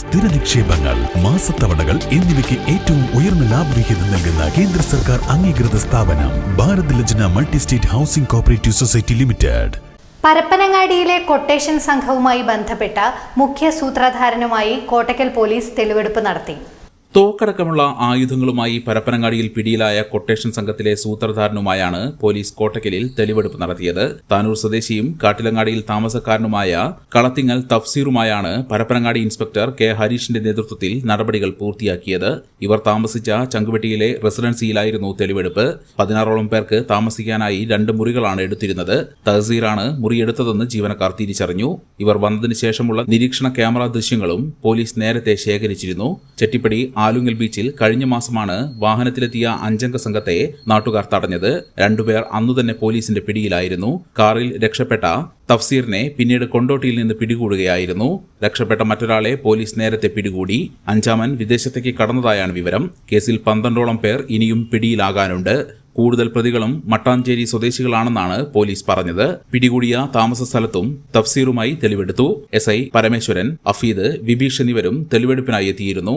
സ്ഥിര നിക്ഷേപങ്ങൾ മാസത്തവണകൾ എന്നിവയ്ക്ക് ഏറ്റവും ഉയർന്ന ലാഭവിഹിതം നൽകുന്ന കേന്ദ്ര സർക്കാർ അംഗീകൃത സ്ഥാപനം Bharat Lajna multi state housing cooperative society limited. പരപ്പനങ്ങാടിയിലെ quotation സംഘവുമായി ബന്ധപ്പെട്ട മുഖ്യ സൂത്രധാരനുമായി കോട്ടക്കൽ പോലീസ് തെളിവെടുപ്പ് നടത്തി. തോക്കടക്കമുള്ള ആയുധങ്ങളുമായി പരപ്പനങ്ങാടിയിൽ പിടിയിലായ കൊട്ടേഷൻ സംഘത്തിലെ സൂത്രധാരനുമായാണ് പോലീസ് കോട്ടക്കലിൽ തെളിവെടുപ്പ് നടത്തിയത്. താനൂർ സ്വദേശിയും കാട്ടിലങ്ങാടിയിൽ താമസക്കാരനുമായ കളത്തിങ്ങൽ തഫ്സീറുമായാണ് പരപ്പനങ്ങാടി ഇൻസ്പെക്ടർ കെ ഹരീഷിന്റെ നേതൃത്വത്തിൽ നടപടികൾ പൂർത്തിയാക്കിയത്. ഇവർ താമസിച്ച ചങ്കുവെട്ടിയിലെ റെസിഡൻസിയിലായിരുന്നു തെളിവെടുപ്പ്. പതിനാറോളം പേർക്ക് താമസിക്കാനായി രണ്ട് മുറികളാണ് എടുത്തിരുന്നത്. തഹസീറാണ് മുറിയെടുത്തതെന്ന് ജീവനക്കാർ തിരിച്ചറിഞ്ഞു. ഇവർ വന്നതിന് ശേഷമുള്ള നിരീക്ഷണ ക്യാമറ ദൃശ്യങ്ങളും പോലീസ് നേരത്തെ ശേഖരിച്ചിരുന്നു. ചെട്ടിപ്പടി ആലുങ്ങൽ ബീച്ചിൽ കഴിഞ്ഞ മാസമാണ് വാഹനത്തിലെത്തിയ അഞ്ചംഗ സംഘത്തെ നാട്ടുകാർ തടഞ്ഞത്. രണ്ടുപേർ അന്നുതന്നെ പോലീസിന്റെ പിടിയിലായിരുന്നു. കാറിൽ രക്ഷപ്പെട്ട തഫ്സീറിനെ പിന്നീട് കൊണ്ടോട്ടിയിൽ നിന്ന് പിടികൂടുകയായിരുന്നു. രക്ഷപ്പെട്ട മറ്റൊരാളെ പോലീസ് നേരത്തെ പിടികൂടി. അഞ്ചാമൻ വിദേശത്തേക്ക് കടന്നതായാണ് വിവരം. കേസിൽ പന്ത്രണ്ടോളം പേർ ഇനിയും പിടിയിലാകാനുണ്ട്. കൂടുതൽ പ്രതികളും മട്ടാഞ്ചേരി സ്വദേശികളാണെന്നാണ് പോലീസ് പറഞ്ഞത്. പിടികൂടിയ താമസ സ്ഥലത്തും തഫ്സീറുമായി തെളിവെടുത്തു. എസ് ഐ പരമേശ്വരൻ അഫീദ് വിബീഷ് എന്നിവരും തെളിവെടുപ്പിനായി എത്തിയിരുന്നു.